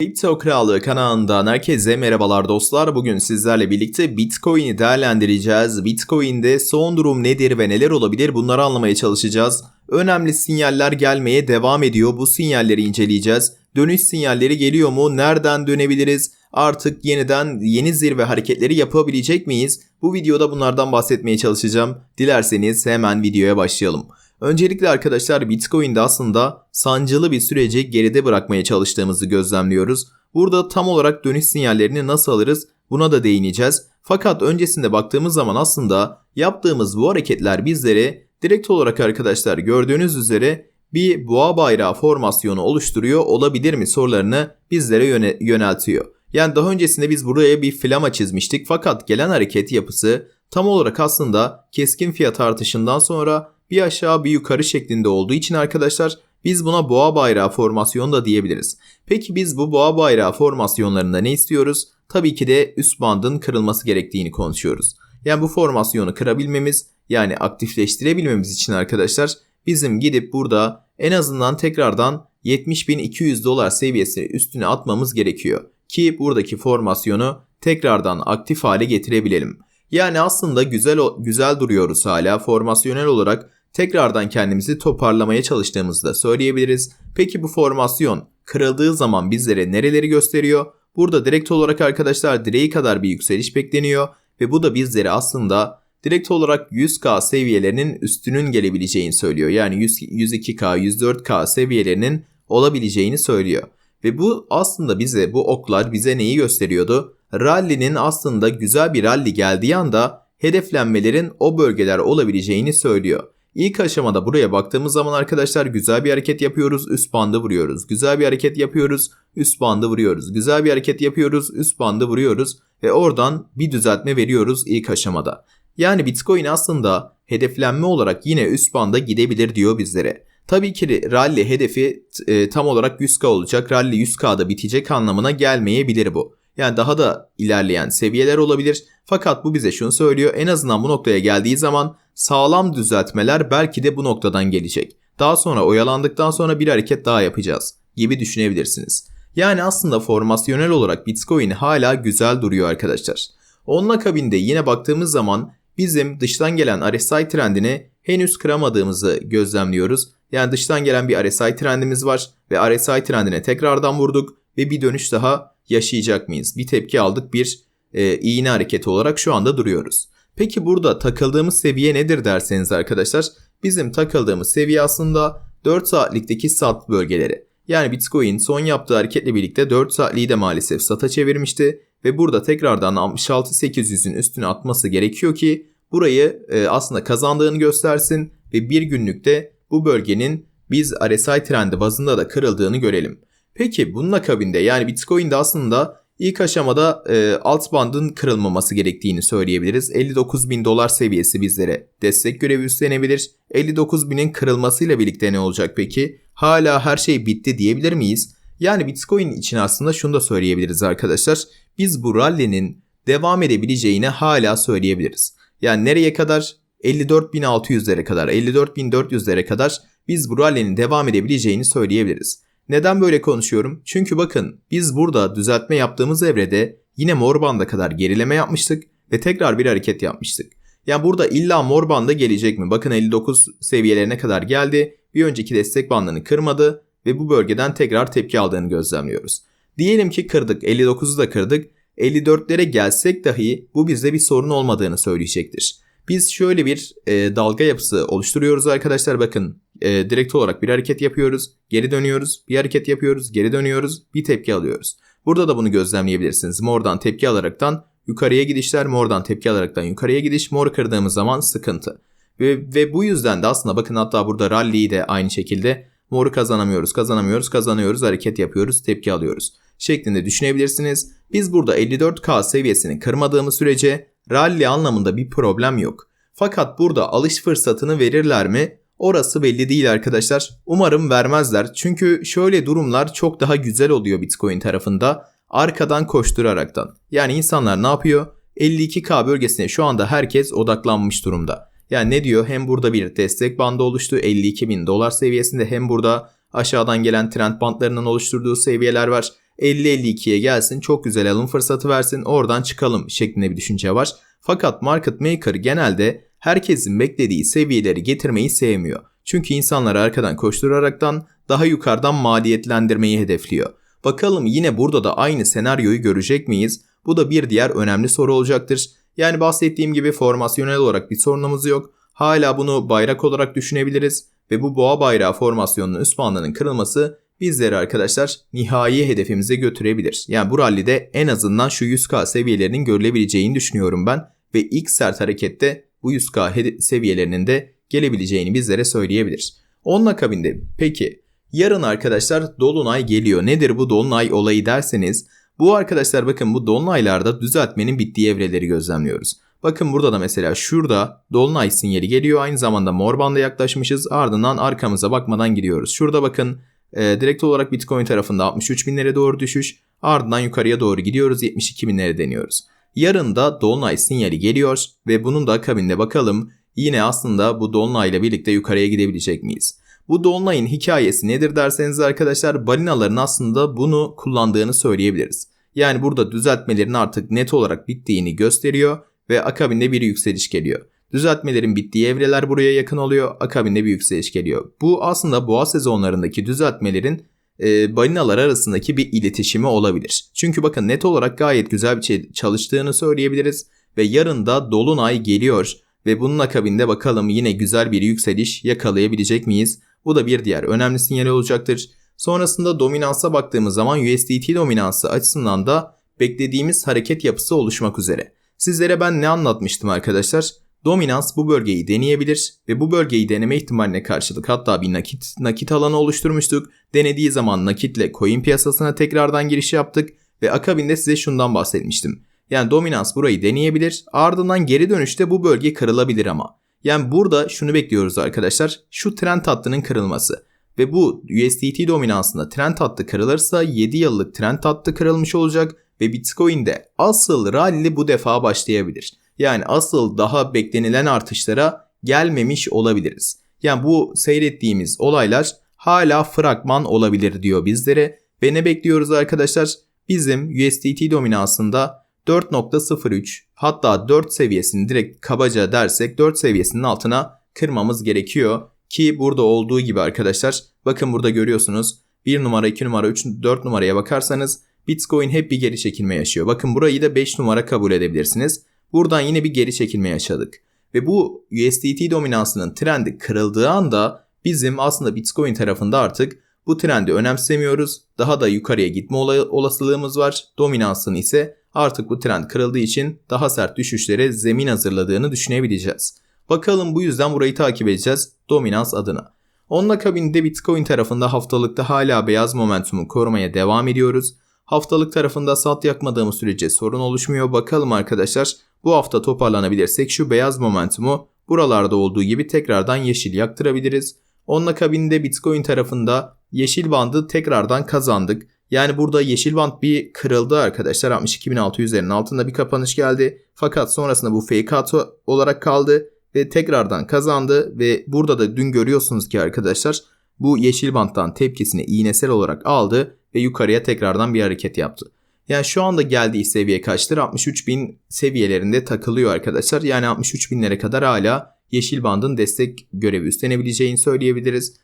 Kripto Krallığı kanalından herkese merhabalar dostlar. Bugün sizlerle birlikte Bitcoin'i değerlendireceğiz. Bitcoin'de son durum nedir ve neler olabilir bunları anlamaya çalışacağız. Önemli sinyaller gelmeye devam ediyor. Bu sinyalleri inceleyeceğiz. Dönüş sinyalleri geliyor mu? Nereden dönebiliriz? Artık yeniden yeni zirve hareketleri yapabilecek miyiz? Bu videoda bunlardan bahsetmeye çalışacağım. Dilerseniz hemen videoya başlayalım. Öncelikle arkadaşlar Bitcoin'de aslında sancılı bir süreci geride bırakmaya çalıştığımızı gözlemliyoruz. Burada tam olarak dönüş sinyallerini nasıl alırız buna da değineceğiz. Fakat öncesinde baktığımız zaman aslında yaptığımız bu hareketler bizlere direkt olarak arkadaşlar gördüğünüz üzere bir boğa bayrağı formasyonu oluşturuyor olabilir mi sorularını bizlere yöne- yöneltiyor. Yani daha öncesinde biz buraya bir flama çizmiştik fakat gelen hareket yapısı tam olarak aslında keskin fiyat artışından sonra bir aşağı bir yukarı şeklinde olduğu için arkadaşlar biz buna boğa bayrağı formasyonu da diyebiliriz. Peki biz bu boğa bayrağı formasyonlarında ne istiyoruz? Tabii ki de üst bandın kırılması gerektiğini konuşuyoruz. Yani bu formasyonu kırabilmemiz yani aktifleştirebilmemiz için arkadaşlar bizim gidip burada en azından tekrardan 70.200 dolar seviyesi üstüne atmamız gerekiyor. Ki buradaki formasyonu tekrardan aktif hale getirebilelim. Yani aslında güzel güzel duruyoruz hala formasyonel olarak tekrardan kendimizi toparlamaya çalıştığımızı da söyleyebiliriz. Peki bu formasyon kırıldığı zaman bizlere nereleri gösteriyor? Burada direkt olarak arkadaşlar direği kadar bir yükseliş bekleniyor ve bu da bizlere aslında direkt olarak 100k seviyelerinin üstünün gelebileceğini söylüyor. Yani 100, 102k, 104k seviyelerinin olabileceğini söylüyor. Ve bu aslında bize bu oklar bize neyi gösteriyordu? Rally'nin aslında güzel bir rally geldiği anda hedeflenmelerin o bölgeler olabileceğini söylüyor. İlk aşamada buraya baktığımız zaman arkadaşlar güzel bir hareket yapıyoruz, üst bandı vuruyoruz. Güzel bir hareket yapıyoruz, üst bandı vuruyoruz. Güzel bir hareket yapıyoruz, üst bandı vuruyoruz ve oradan bir düzeltme veriyoruz ilk aşamada. Yani Bitcoin aslında hedeflenme olarak yine üst banda gidebilir diyor bizlere. Tabii ki rally hedefi e, tam olarak 100k olacak. Rally 100k'da bitecek anlamına gelmeyebilir bu. Yani daha da ilerleyen seviyeler olabilir. Fakat bu bize şunu söylüyor. En azından bu noktaya geldiği zaman sağlam düzeltmeler belki de bu noktadan gelecek. Daha sonra oyalandıktan sonra bir hareket daha yapacağız gibi düşünebilirsiniz. Yani aslında formasyonel olarak Bitcoin hala güzel duruyor arkadaşlar. Onun akabinde yine baktığımız zaman bizim dıştan gelen RSI trendini henüz kıramadığımızı gözlemliyoruz. Yani dıştan gelen bir RSI trendimiz var ve RSI trendine tekrardan vurduk ve bir dönüş daha yaşayacak mıyız? Bir tepki aldık bir e, iğne hareketi olarak şu anda duruyoruz. Peki burada takıldığımız seviye nedir derseniz arkadaşlar bizim takıldığımız seviye aslında 4 saatlikteki sat bölgeleri. Yani Bitcoin son yaptığı hareketle birlikte 4 saatliği de maalesef sata çevirmişti ve burada tekrardan 66.800'ün üstüne atması gerekiyor ki burayı e, aslında kazandığını göstersin ve bir günlükte bu bölgenin biz RSI trendi bazında da kırıldığını görelim. Peki bunun akabinde yani Bitcoin'de aslında ilk aşamada e, alt bandın kırılmaması gerektiğini söyleyebiliriz. 59 bin dolar seviyesi bizlere destek görevi üstlenebilir. 59 binin kırılmasıyla birlikte ne olacak peki? Hala her şey bitti diyebilir miyiz? Yani Bitcoin için aslında şunu da söyleyebiliriz arkadaşlar. Biz bu rally'nin devam edebileceğini hala söyleyebiliriz. Yani nereye kadar? 54.600'lere kadar, 54.400'lere kadar biz bu rally'nin devam edebileceğini söyleyebiliriz. Neden böyle konuşuyorum? Çünkü bakın biz burada düzeltme yaptığımız evrede yine mor banda kadar gerileme yapmıştık ve tekrar bir hareket yapmıştık. Yani burada illa mor banda gelecek mi? Bakın 59 seviyelerine kadar geldi. Bir önceki destek bandını kırmadı ve bu bölgeden tekrar tepki aldığını gözlemliyoruz. Diyelim ki kırdık. 59'u da kırdık. 54'lere gelsek dahi bu bizde bir sorun olmadığını söyleyecektir. Biz şöyle bir e, dalga yapısı oluşturuyoruz arkadaşlar. Bakın e, direkt olarak bir hareket yapıyoruz, geri dönüyoruz, bir hareket yapıyoruz, geri dönüyoruz, bir tepki alıyoruz. Burada da bunu gözlemleyebilirsiniz. Mordan tepki alaraktan yukarıya gidişler, mordan tepki alaraktan yukarıya gidiş, mor kırdığımız zaman sıkıntı. Ve, ve bu yüzden de aslında bakın hatta burada rally'yi de aynı şekilde moru kazanamıyoruz, kazanamıyoruz, kazanıyoruz, hareket yapıyoruz, tepki alıyoruz şeklinde düşünebilirsiniz. Biz burada 54K seviyesini kırmadığımız sürece rally anlamında bir problem yok. Fakat burada alış fırsatını verirler mi? Orası belli değil arkadaşlar. Umarım vermezler. Çünkü şöyle durumlar çok daha güzel oluyor Bitcoin tarafında. Arkadan koşturaraktan. Yani insanlar ne yapıyor? 52K bölgesine şu anda herkes odaklanmış durumda. Yani ne diyor? Hem burada bir destek bandı oluştu 52 bin dolar seviyesinde hem burada aşağıdan gelen trend bandlarının oluşturduğu seviyeler var. 50-52'ye gelsin çok güzel alım fırsatı versin oradan çıkalım şeklinde bir düşünce var. Fakat market maker genelde herkesin beklediği seviyeleri getirmeyi sevmiyor. Çünkü insanları arkadan koşturaraktan daha yukarıdan maliyetlendirmeyi hedefliyor. Bakalım yine burada da aynı senaryoyu görecek miyiz? Bu da bir diğer önemli soru olacaktır. Yani bahsettiğim gibi formasyonel olarak bir sorunumuz yok. Hala bunu bayrak olarak düşünebiliriz ve bu boğa bayrağı formasyonunun üst bandının kırılması bizleri arkadaşlar nihai hedefimize götürebilir. Yani bu rallide en azından şu 100k seviyelerinin görülebileceğini düşünüyorum ben ve ilk sert harekette bu 100k seviyelerinin de gelebileceğini bizlere söyleyebilir. Onun akabinde peki yarın arkadaşlar dolunay geliyor. Nedir bu dolunay olayı derseniz bu arkadaşlar bakın bu dolunaylarda düzeltmenin bittiği evreleri gözlemliyoruz. Bakın burada da mesela şurada dolunay sinyali geliyor. Aynı zamanda mor banda yaklaşmışız. Ardından arkamıza bakmadan gidiyoruz. Şurada bakın e, direkt olarak Bitcoin tarafında 63 binlere doğru düşüş. Ardından yukarıya doğru gidiyoruz 72 binlere deniyoruz. Yarın da dolunay sinyali geliyor ve bunun da akabinde bakalım yine aslında bu dolunay ile birlikte yukarıya gidebilecek miyiz? Bu dolunayın hikayesi nedir derseniz arkadaşlar balinaların aslında bunu kullandığını söyleyebiliriz. Yani burada düzeltmelerin artık net olarak bittiğini gösteriyor ve akabinde bir yükseliş geliyor. Düzeltmelerin bittiği evreler buraya yakın oluyor. Akabinde bir yükseliş geliyor. Bu aslında boğa sezonlarındaki düzeltmelerin e, balinalar arasındaki bir iletişimi olabilir. Çünkü bakın net olarak gayet güzel bir şey çalıştığını söyleyebiliriz. Ve yarın da Dolunay geliyor. Ve bunun akabinde bakalım yine güzel bir yükseliş yakalayabilecek miyiz? Bu da bir diğer önemli sinyal olacaktır. Sonrasında dominansa baktığımız zaman USDT dominansı açısından da beklediğimiz hareket yapısı oluşmak üzere. Sizlere ben ne anlatmıştım arkadaşlar? Dominans bu bölgeyi deneyebilir ve bu bölgeyi deneme ihtimaline karşılık hatta bir nakit nakit alanı oluşturmuştuk. Denediği zaman nakitle coin piyasasına tekrardan giriş yaptık ve akabinde size şundan bahsetmiştim. Yani dominans burayı deneyebilir ardından geri dönüşte bu bölge kırılabilir ama. Yani burada şunu bekliyoruz arkadaşlar şu trend hattının kırılması. Ve bu USDT dominansında trend hattı kırılırsa 7 yıllık trend hattı kırılmış olacak ve Bitcoin'de asıl rally bu defa başlayabilir. Yani asıl daha beklenilen artışlara gelmemiş olabiliriz. Yani bu seyrettiğimiz olaylar hala fragman olabilir diyor bizlere. Ve ne bekliyoruz arkadaşlar? Bizim USDT dominansında 4.03 hatta 4 seviyesini direkt kabaca dersek 4 seviyesinin altına kırmamız gerekiyor. Ki burada olduğu gibi arkadaşlar bakın burada görüyorsunuz 1 numara 2 numara 3 4 numaraya bakarsanız Bitcoin hep bir geri çekilme yaşıyor. Bakın burayı da 5 numara kabul edebilirsiniz. Buradan yine bir geri çekilme yaşadık. Ve bu USDT dominansının trendi kırıldığı anda bizim aslında Bitcoin tarafında artık bu trendi önemsemiyoruz. Daha da yukarıya gitme olasılığımız var. Dominansın ise artık bu trend kırıldığı için daha sert düşüşlere zemin hazırladığını düşünebileceğiz. Bakalım bu yüzden burayı takip edeceğiz dominans adına. Onun akabinde Bitcoin tarafında haftalıkta hala beyaz momentumu korumaya devam ediyoruz. Haftalık tarafında sat yakmadığımız sürece sorun oluşmuyor. Bakalım arkadaşlar bu hafta toparlanabilirsek şu beyaz momentumu buralarda olduğu gibi tekrardan yeşil yaktırabiliriz. Onun akabinde Bitcoin tarafında yeşil bandı tekrardan kazandık. Yani burada yeşil band bir kırıldı arkadaşlar. 62.600'lerin altında bir kapanış geldi. Fakat sonrasında bu fake out olarak kaldı ve tekrardan kazandı ve burada da dün görüyorsunuz ki arkadaşlar bu yeşil banttan tepkisini iğnesel olarak aldı ve yukarıya tekrardan bir hareket yaptı. Yani şu anda geldiği seviye kaçtır? 63 bin seviyelerinde takılıyor arkadaşlar. Yani 63 binlere kadar hala yeşil bandın destek görevi üstlenebileceğini söyleyebiliriz.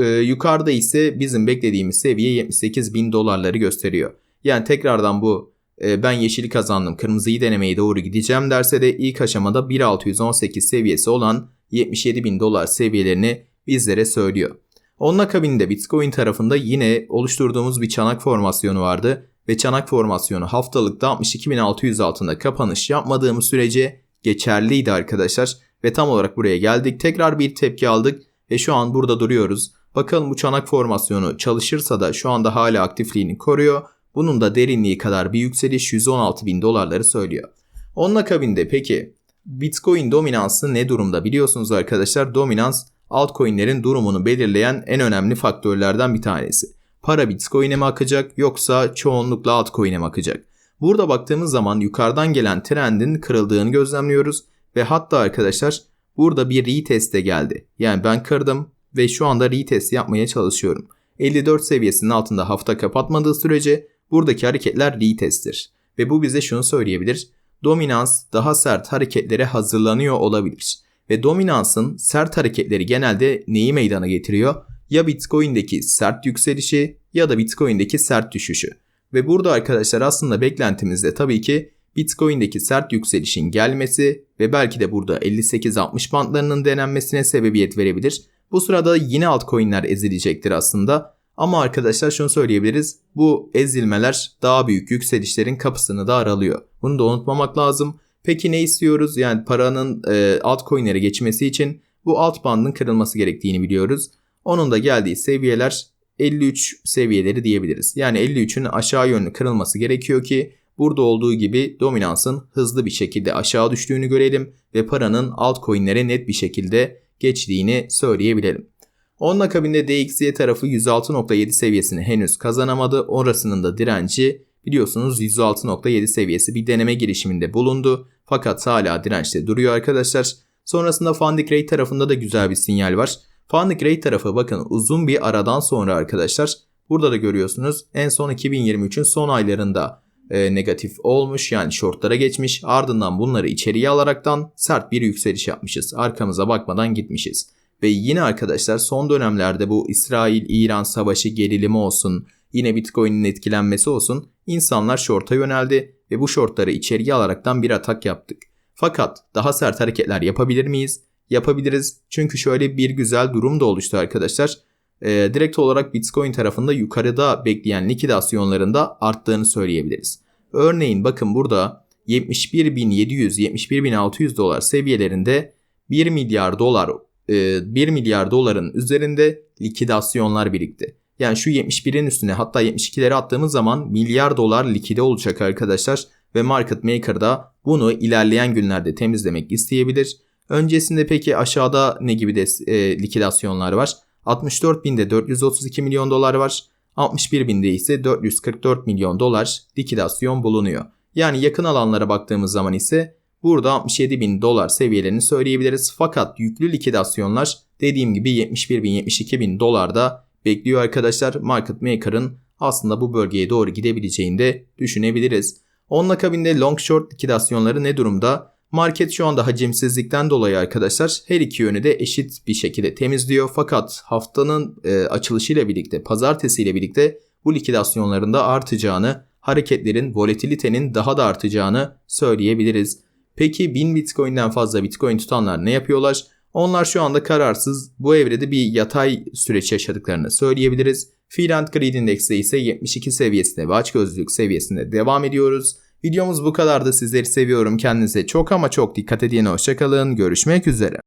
Ee, yukarıda ise bizim beklediğimiz seviye 78 bin dolarları gösteriyor. Yani tekrardan bu e, ben yeşili kazandım kırmızıyı denemeye doğru gideceğim derse de ilk aşamada 1618 seviyesi olan 77 bin dolar seviyelerini bizlere söylüyor. Onun akabinde Bitcoin tarafında yine oluşturduğumuz bir çanak formasyonu vardı ve çanak formasyonu haftalıkta 62.600 altında kapanış yapmadığımız sürece geçerliydi arkadaşlar. Ve tam olarak buraya geldik. Tekrar bir tepki aldık ve şu an burada duruyoruz. Bakalım bu çanak formasyonu çalışırsa da şu anda hala aktifliğini koruyor. Bunun da derinliği kadar bir yükseliş 116 bin dolarları söylüyor. Onun akabinde peki Bitcoin dominansı ne durumda biliyorsunuz arkadaşlar dominans altcoin'lerin durumunu belirleyen en önemli faktörlerden bir tanesi. Para Bitcoin'e mi akacak yoksa çoğunlukla altcoin'e mi akacak? Burada baktığımız zaman yukarıdan gelen trendin kırıldığını gözlemliyoruz ve hatta arkadaşlar burada bir retest de geldi. Yani ben kırdım ve şu anda retest yapmaya çalışıyorum. 54 seviyesinin altında hafta kapatmadığı sürece buradaki hareketler retest'tir. Ve bu bize şunu söyleyebilir. Dominans daha sert hareketlere hazırlanıyor olabilir. Ve dominansın sert hareketleri genelde neyi meydana getiriyor? Ya Bitcoin'deki sert yükselişi ya da Bitcoin'deki sert düşüşü. Ve burada arkadaşlar aslında beklentimizde tabii ki Bitcoin'deki sert yükselişin gelmesi ve belki de burada 58-60 bantlarının denenmesine sebebiyet verebilir. Bu sırada yine altcoin'ler ezilecektir aslında. Ama arkadaşlar şunu söyleyebiliriz. Bu ezilmeler daha büyük yükselişlerin kapısını da aralıyor. Bunu da unutmamak lazım. Peki ne istiyoruz? Yani paranın e, altcoin'lere geçmesi için bu alt bandın kırılması gerektiğini biliyoruz. Onun da geldiği seviyeler 53 seviyeleri diyebiliriz. Yani 53'ün aşağı yönlü kırılması gerekiyor ki burada olduğu gibi dominansın hızlı bir şekilde aşağı düştüğünü görelim ve paranın altcoin'lere net bir şekilde geçtiğini söyleyebilelim. Onun akabinde DXY tarafı 106.7 seviyesini henüz kazanamadı. Orasının da direnci biliyorsunuz 106.7 seviyesi bir deneme girişiminde bulundu. Fakat hala dirençte duruyor arkadaşlar. Sonrasında Fundic Rate tarafında da güzel bir sinyal var. Fundic Rate tarafı bakın uzun bir aradan sonra arkadaşlar. Burada da görüyorsunuz en son 2023'ün son aylarında e, negatif olmuş yani shortlara geçmiş. Ardından bunları içeriye alaraktan sert bir yükseliş yapmışız. Arkamıza bakmadan gitmişiz. Ve yine arkadaşlar son dönemlerde bu İsrail-İran savaşı gerilimi olsun, yine Bitcoin'in etkilenmesi olsun insanlar short'a yöneldi ve bu shortları içeriye alaraktan bir atak yaptık. Fakat daha sert hareketler yapabilir miyiz? Yapabiliriz. Çünkü şöyle bir güzel durum da oluştu arkadaşlar. Ee, direkt olarak Bitcoin tarafında yukarıda bekleyen likidasyonların da arttığını söyleyebiliriz. Örneğin bakın burada 71.700-71.600 dolar seviyelerinde 1 milyar dolar 1 e, milyar doların üzerinde likidasyonlar birikti. Yani şu 71'in üstüne hatta 72'leri attığımız zaman milyar dolar likide olacak arkadaşlar ve market maker da bunu ilerleyen günlerde temizlemek isteyebilir. Öncesinde peki aşağıda ne gibi de e, likidasyonlar var? 64 binde 432 milyon dolar var. 61 binde ise 444 milyon dolar likidasyon bulunuyor. Yani yakın alanlara baktığımız zaman ise burada 67 bin dolar seviyelerini söyleyebiliriz. Fakat yüklü likidasyonlar dediğim gibi 71 bin 72 bin dolarda bekliyor arkadaşlar. Market Maker'ın aslında bu bölgeye doğru gidebileceğini de düşünebiliriz. Onun akabinde long short likidasyonları ne durumda? Market şu anda hacimsizlikten dolayı arkadaşlar her iki yönü de eşit bir şekilde temizliyor. Fakat haftanın e, açılışıyla birlikte, pazartesiyle birlikte bu likidasyonların da artacağını, hareketlerin, volatilitenin daha da artacağını söyleyebiliriz. Peki 1000 Bitcoin'den fazla Bitcoin tutanlar ne yapıyorlar? Onlar şu anda kararsız, bu evrede bir yatay süreç yaşadıklarını söyleyebiliriz. Fear and Greed Index'te ise 72 seviyesinde ve açgözlülük seviyesinde devam ediyoruz. Videomuz bu kadardı. Sizleri seviyorum. Kendinize çok ama çok dikkat edin. Hoşçakalın. Görüşmek üzere.